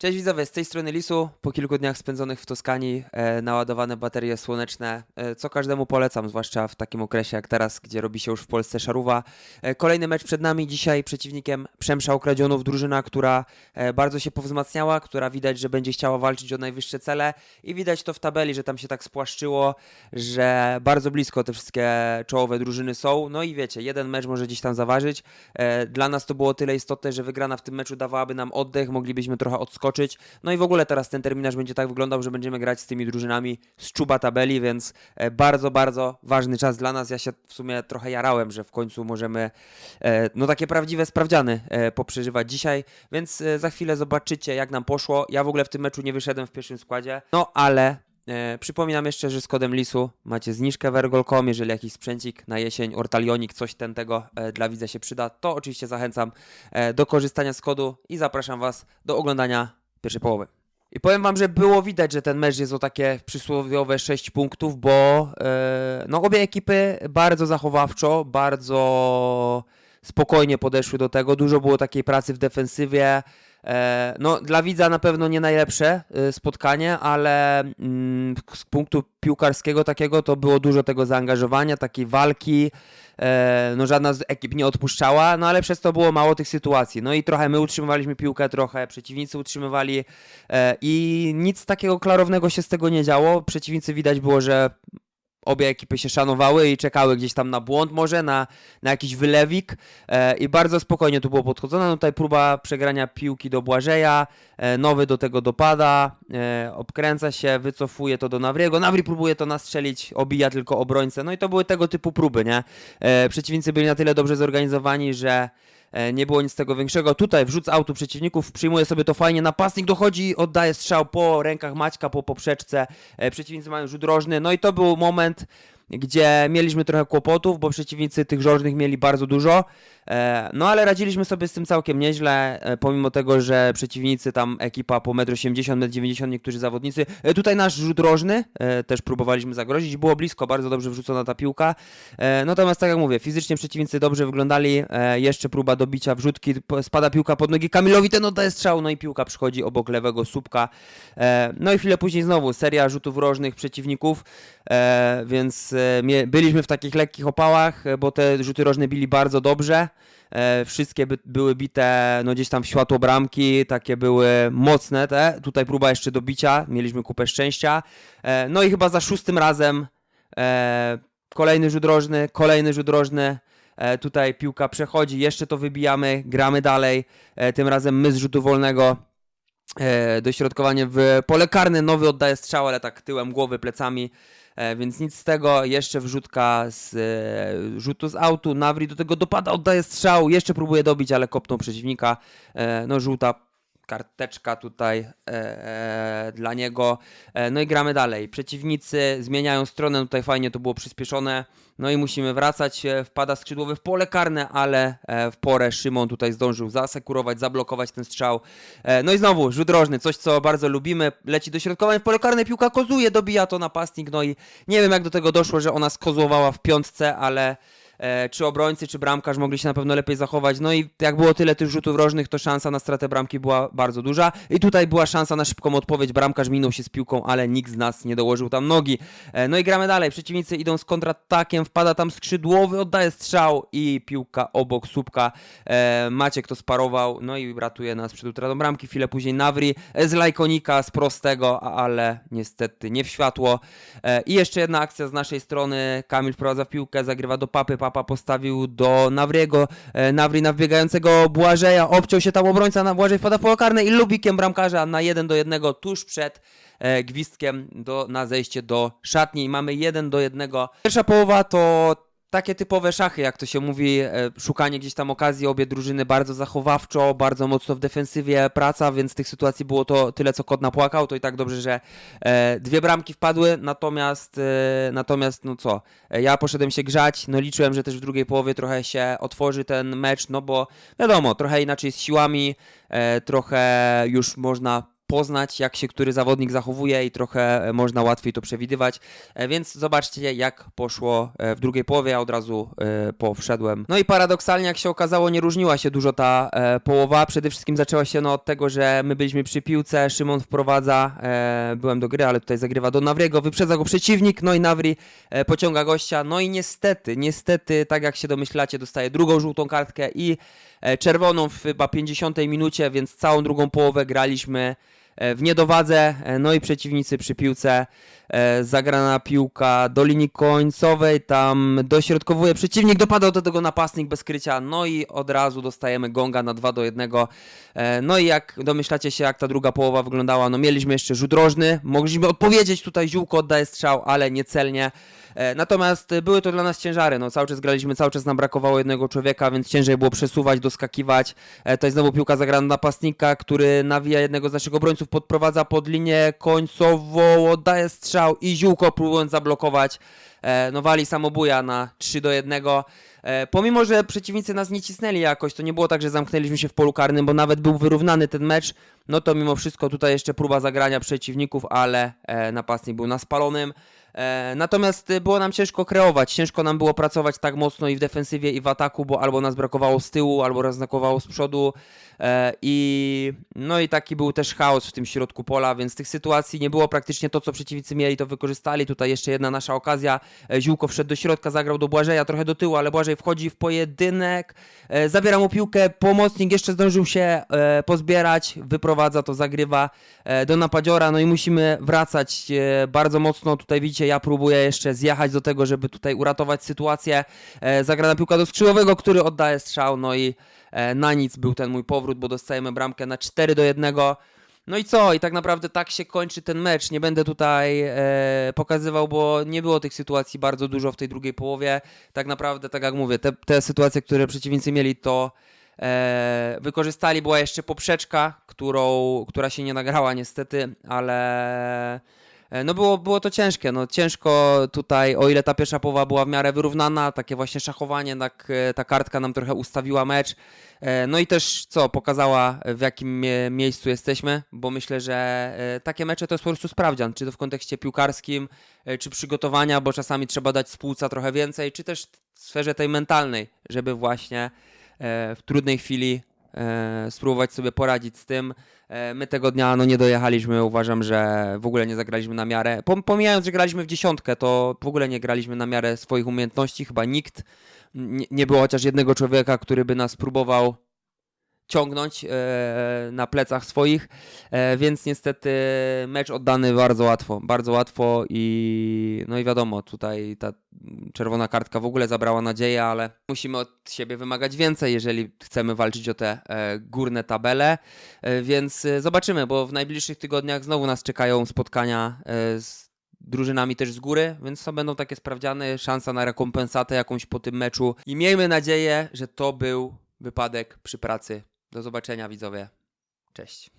Cześć widzowie, z tej strony Lisu. Po kilku dniach spędzonych w Toskanii, e, naładowane baterie słoneczne, e, co każdemu polecam, zwłaszcza w takim okresie jak teraz, gdzie robi się już w Polsce szaruwa. E, kolejny mecz przed nami, dzisiaj przeciwnikiem Przemsza Ukradzionów, drużyna, która e, bardzo się powzmacniała, która widać, że będzie chciała walczyć o najwyższe cele i widać to w tabeli, że tam się tak spłaszczyło, że bardzo blisko te wszystkie czołowe drużyny są. No i wiecie, jeden mecz może gdzieś tam zaważyć. E, Dla nas to było tyle istotne, że wygrana w tym meczu dawałaby nam oddech, moglibyśmy trochę odskoczyć. No i w ogóle teraz ten terminarz będzie tak wyglądał, że będziemy grać z tymi drużynami z czuba tabeli, więc e, bardzo, bardzo ważny czas dla nas. Ja się w sumie trochę jarałem, że w końcu możemy e, no takie prawdziwe sprawdziany e, poprzeżywać dzisiaj, więc za chwilę zobaczycie jak nam poszło. Ja w ogóle w tym meczu nie wyszedłem w pierwszym składzie, no ale przypominam jeszcze, że z kodem LISU macie zniżkę w ergol.com, jeżeli jakiś sprzęcik na jesień, ortalionik, coś ten tego dla widza się przyda, to oczywiście zachęcam do korzystania z kodu i zapraszam Was do oglądania pierwszej połowy. I powiem Wam, że było widać, że ten mecz jest o takie przysłowiowe 6 punktów, bo e, no obie ekipy bardzo zachowawczo, bardzo spokojnie podeszły do tego. Dużo było takiej pracy w defensywie. E, No, dla widza na pewno nie najlepsze e, spotkanie, ale mm, z punktu piłkarskiego takiego to było dużo tego zaangażowania, takiej walki. E, No, żadna z ekip nie odpuszczała, no ale przez to było mało tych sytuacji. No i trochę my utrzymywaliśmy piłkę, trochę przeciwnicy utrzymywali e, i nic takiego klarownego się z tego nie działo. Przeciwnicy widać było, że obie ekipy się szanowały i czekały gdzieś tam na błąd może, na, na jakiś wylewik e, i bardzo spokojnie tu było podchodzone. No tutaj próba przegrania piłki do Błażeja, e, nowy do tego dopada, e, obkręca się, wycofuje to do Nawriego, Nawri próbuje to nastrzelić, obija tylko obrońcę, no i to były tego typu próby, nie? E, przeciwnicy byli na tyle dobrze zorganizowani, że nie było nic tego większego. Tutaj wrzut z autu przeciwników, przyjmuje sobie to fajnie, napastnik dochodzi, oddaje strzał po rękach Maćka, po poprzeczce, e, przeciwnicy mają rzut rożny, no i to był moment, gdzie mieliśmy trochę kłopotów, bo przeciwnicy tych rożnych mieli bardzo dużo, e, no ale radziliśmy sobie z tym całkiem nieźle, e, pomimo tego, że przeciwnicy tam ekipa po 1,80 m, 1,90 m, niektórzy zawodnicy. E, Tutaj nasz rzut rożny, e, też próbowaliśmy zagrozić, było blisko, bardzo dobrze wrzucona ta piłka, E, Natomiast tak jak mówię, fizycznie przeciwnicy dobrze wyglądali, e, jeszcze próba dobicia wrzutki, spada piłka pod nogi Kamilowi, ten oddaje strzał, no i piłka przychodzi obok lewego słupka. E, No i chwilę później znowu seria rzutów rożnych przeciwników, e, więc e, byliśmy w takich lekkich opałach, e, bo te rzuty rożne bili bardzo dobrze. E, Wszystkie by, były bite no gdzieś tam w światło bramki, takie były mocne te. Tutaj próba jeszcze dobicia, mieliśmy kupę szczęścia. E, No i chyba za szóstym razem e, Kolejny rzut rożny, kolejny rzut rożny. E, tutaj piłka przechodzi, jeszcze to wybijamy, gramy dalej. E, tym razem my z rzutu wolnego. E, dośrodkowanie w pole karne, nowy oddaje strzał, ale tak tyłem głowy, plecami. E, więc nic z tego, jeszcze wrzutka z e, rzutu z autu, Nawri do tego dopada, oddaje strzał, jeszcze próbuje dobić, ale kopnął przeciwnika. E, no żółta karteczka tutaj e, e, dla niego. E, no i gramy dalej. Przeciwnicy zmieniają stronę, tutaj fajnie to było przyspieszone. No i musimy wracać. E, Wpada skrzydłowy w pole karne, ale e, w porę Szymon tutaj zdążył zasekurować, zablokować ten strzał. E, No i znowu rzut rożny, coś co bardzo lubimy. Leci do środkowania w pole karne, piłka kozuje, dobija to napastnik. No i nie wiem jak do tego doszło, że ona skozłowała w piątce, ale czy obrońcy, czy bramkarz mogli się na pewno lepiej zachować. No i jak było tyle tych rzutów rożnych, to szansa na stratę bramki była bardzo duża. I tutaj była szansa na szybką odpowiedź. Bramkarz minął się z piłką, ale nikt z nas nie dołożył tam nogi. E, no i gramy dalej. Przeciwnicy idą z kontratakiem, wpada tam skrzydłowy, oddaje strzał i piłka obok słupka. E, Maciek to sparował, no i ratuje nas przed utratą bramki. Chwilę później Nawri e, z lajkonika, z prostego, ale niestety nie w światło. E, I jeszcze jedna akcja z naszej strony. Kamil wprowadza piłkę, zagrywa do Papy. Papa postawił do Nawriego. E, Nawri na wbiegającego Błażeja. Obciął się tam obrońca na Błażej, wpada w pole karne i lubikiem bramkarza na 1 do 1 tuż przed e, gwizdkiem do, na zejście do szatni. Mamy 1 do 1. Pierwsza połowa to takie typowe szachy, jak to się mówi, e, szukanie gdzieś tam okazji, obie drużyny bardzo zachowawczo, bardzo mocno w defensywie praca, więc tych sytuacji było to tyle, co kot napłakał, to i tak dobrze, że e, dwie bramki wpadły, natomiast, e, natomiast no co, ja poszedłem się grzać, no liczyłem, że też w drugiej połowie trochę się otworzy ten mecz, no bo wiadomo, trochę inaczej z siłami, trochę już można poznać, jak się który zawodnik zachowuje i trochę e, można łatwiej to przewidywać. E, Więc zobaczcie, jak poszło e, w drugiej połowie. Ja od razu po wszedłem. No i paradoksalnie, jak się okazało, nie różniła się dużo ta połowa. Przede wszystkim zaczęła się no, od tego, że my byliśmy przy piłce, Szymon wprowadza, byłem do gry, ale tutaj zagrywa do Nawriego, wyprzedza go przeciwnik, no i Nawri pociąga gościa. No i niestety, niestety, tak jak się domyślacie, dostaje drugą żółtą kartkę i czerwoną w chyba 50 minucie, więc całą drugą połowę graliśmy w niedowadze, e, no i przeciwnicy przy piłce, zagrana piłka do linii końcowej, tam dośrodkowuje przeciwnik, dopadał do tego napastnik bez krycia, no i od razu dostajemy gonga na 2 do 1. E, No i jak domyślacie się, jak ta druga połowa wyglądała, no mieliśmy jeszcze rzut rożny, mogliśmy odpowiedzieć, tutaj Ziółko oddaje strzał, ale niecelnie. E, Natomiast e, były to dla nas ciężary. No, cały czas graliśmy, cały czas nam brakowało jednego człowieka, więc ciężej było przesuwać, doskakiwać. E, To jest znowu piłka zagrana na napastnika, który nawija jednego z naszych obrońców, podprowadza pod linię końcową, oddaje strzał i ziółko próbując zablokować. e, No wali samobuja na 3 do 1. E, Pomimo, że przeciwnicy nas nie cisnęli jakoś, to nie było tak, że zamknęliśmy się w polu karnym, bo nawet był wyrównany ten mecz, no to mimo wszystko tutaj jeszcze próba zagrania przeciwników, ale e, napastnik był na spalonym. E, Natomiast y, było nam ciężko kreować, ciężko nam było pracować tak mocno i w defensywie, i w ataku, bo albo nas brakowało z tyłu, albo nas brakowało z przodu. E, I no i taki był też chaos w tym środku pola, więc tych sytuacji nie było praktycznie to, co przeciwnicy mieli, to wykorzystali. Tutaj jeszcze jedna nasza okazja. E, Ziółko wszedł do środka, zagrał do Błażeja, trochę do tyłu, ale Błażej wchodzi w pojedynek, zabiera mu piłkę, pomocnik jeszcze zdążył się pozbierać, wyprowadza to, zagrywa do napadziora, no i musimy wracać bardzo mocno. Tutaj widzicie, ja próbuję jeszcze zjechać do tego, żeby tutaj uratować sytuację. E, Zagrana piłka do skrzydłowego, który oddaje strzał, no i e, na nic był ten mój powrót, bo dostajemy bramkę na 4 do 1. No i co? I tak naprawdę tak się kończy ten mecz. Nie będę tutaj e, pokazywał, bo nie było tych sytuacji bardzo dużo w tej drugiej połowie. Tak naprawdę, tak jak mówię, te, te sytuacje, które przeciwnicy mieli, to e, wykorzystali. Była jeszcze poprzeczka, którą, która się nie nagrała niestety, ale no było, było to ciężkie. No ciężko tutaj, o ile ta pierwsza połowa była w miarę wyrównana, takie właśnie szachowanie, tak, e, ta kartka nam trochę ustawiła mecz. E, No i też co, pokazała w jakim mie- miejscu jesteśmy, bo myślę, że e, takie mecze to jest po prostu sprawdzian, czy to w kontekście piłkarskim, e, czy przygotowania, bo czasami trzeba dać z płuca trochę więcej, czy też w sferze tej mentalnej, żeby właśnie e, w trudnej chwili e, spróbować sobie poradzić z tym. E, My tego dnia no, nie dojechaliśmy, uważam, że w ogóle nie zagraliśmy na miarę. Pom- Pomijając, że graliśmy w dziesiątkę, to w ogóle nie graliśmy na miarę swoich umiejętności, chyba nikt. Nie było chociaż jednego człowieka, który by nas próbował ciągnąć e, na plecach swoich, e, więc niestety mecz oddany bardzo łatwo, bardzo łatwo i no i wiadomo, tutaj ta czerwona kartka w ogóle zabrała nadzieję, ale musimy od siebie wymagać więcej, jeżeli chcemy walczyć o te e, górne tabele, więc zobaczymy, bo w najbliższych tygodniach znowu nas czekają spotkania z drużynami też z góry, więc to będą takie sprawdziane, szansa na rekompensatę jakąś po tym meczu. I miejmy nadzieję, że to był wypadek przy pracy. Do zobaczenia widzowie. Cześć.